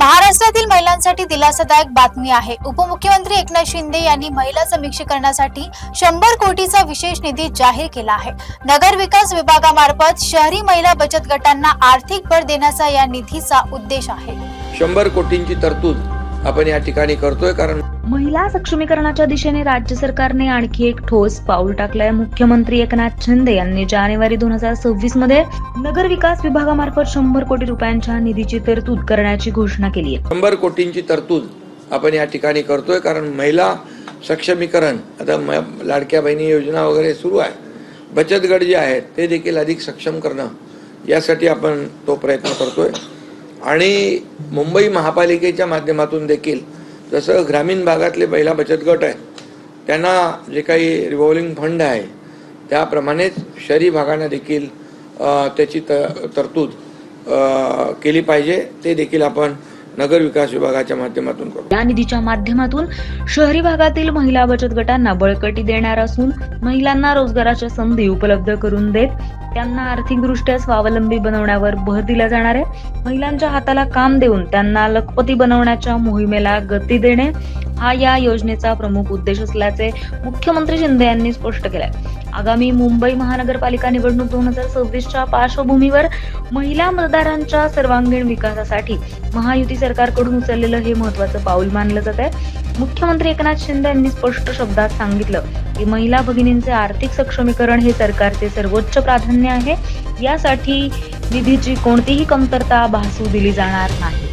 महाराष्ट्रातील महिलांसाठी दिलासादायक बातमी आहे. उपमुख्यमंत्री एकनाथ शिंदे यांनी महिला समीक्षीकरणासाठी शंभर कोटीचा विशेष निधी जाहीर केला आहे. नगर विकास विभागामार्फत शहरी महिला बचत गटांना आर्थिक भर देण्याचा या निधीचा उद्देश आहे. शंभर कोटींची तरतूद आपण या ठिकाणी करतोय कारण महिला सक्षमीकरणाच्या दिशेने राज्य सरकारने आणखी एक ठोस पाऊल टाकलंय. मुख्यमंत्री एकनाथ शिंदे यांनी जानेवारी दोन हजार सव्वीसमध्ये नगर विकास विभागामार्फत शंभर कोटी रुपयांच्या निधीची तरतूद करण्याची घोषणा केली आहे. शंभर कोटींची तरतूद आपण या ठिकाणी करतोय कारण महिला सक्षमीकरण आता लाडक्या बहिणी योजना वगैरे सुरू आहे. बचत गट जे आहेत ते देखील अधिक सक्षम करणं यासाठी आपण तो प्रयत्न करतोय. आणि मुंबई महापालिकेच्या माध्यमातून देखील जसं ग्रामीण भागातले महिला बचत गट आहेत त्यांना जे काही रिव्हॉल्विंग फंड आहे त्याप्रमाणेच शहरी भागांना देखील त्याची त तरतूद केली पाहिजे. ते देखील आपण नगर विकास विभागाच्या माध्यमातून करू. या निधीच्या माध्यमातून शहरी भागातील महिला बचत गटांना बळकटी देणार असून महिलांना रोजगाराच्या संधी उपलब्ध करून देत त्यांना आर्थिकदृष्ट्या स्वावलंबी बनवण्यावर भर दिला जाणार आहे. महिलांच्या हाताला काम देऊन त्यांना लखपती बनवण्याच्या मोहिमेला गती देणे हा या योजनेचा प्रमुख उद्देश असल्याचे मुख्यमंत्री शिंदे यांनी स्पष्ट केलंय. आगामी मुंबई महानगरपालिका निवडणूक दोन हजार सव्वीसच्या पार्श्वभूमीवर महिला मतदारांच्या सर्वांगीण विकासासाठी महायुती सरकारकडून उचललेलं हे महत्वाचं पाऊल मानलं जात आहे. मुख्यमंत्री एकनाथ शिंदे यांनी स्पष्ट शब्दात सांगितलं की महिला भगिनींचे आर्थिक सक्षमीकरण हे सरकारचे सर्वोच्च प्राधान्य आहे. यासाठी निधीची कोणतीही कमतरता भासू दिली जाणार नाही.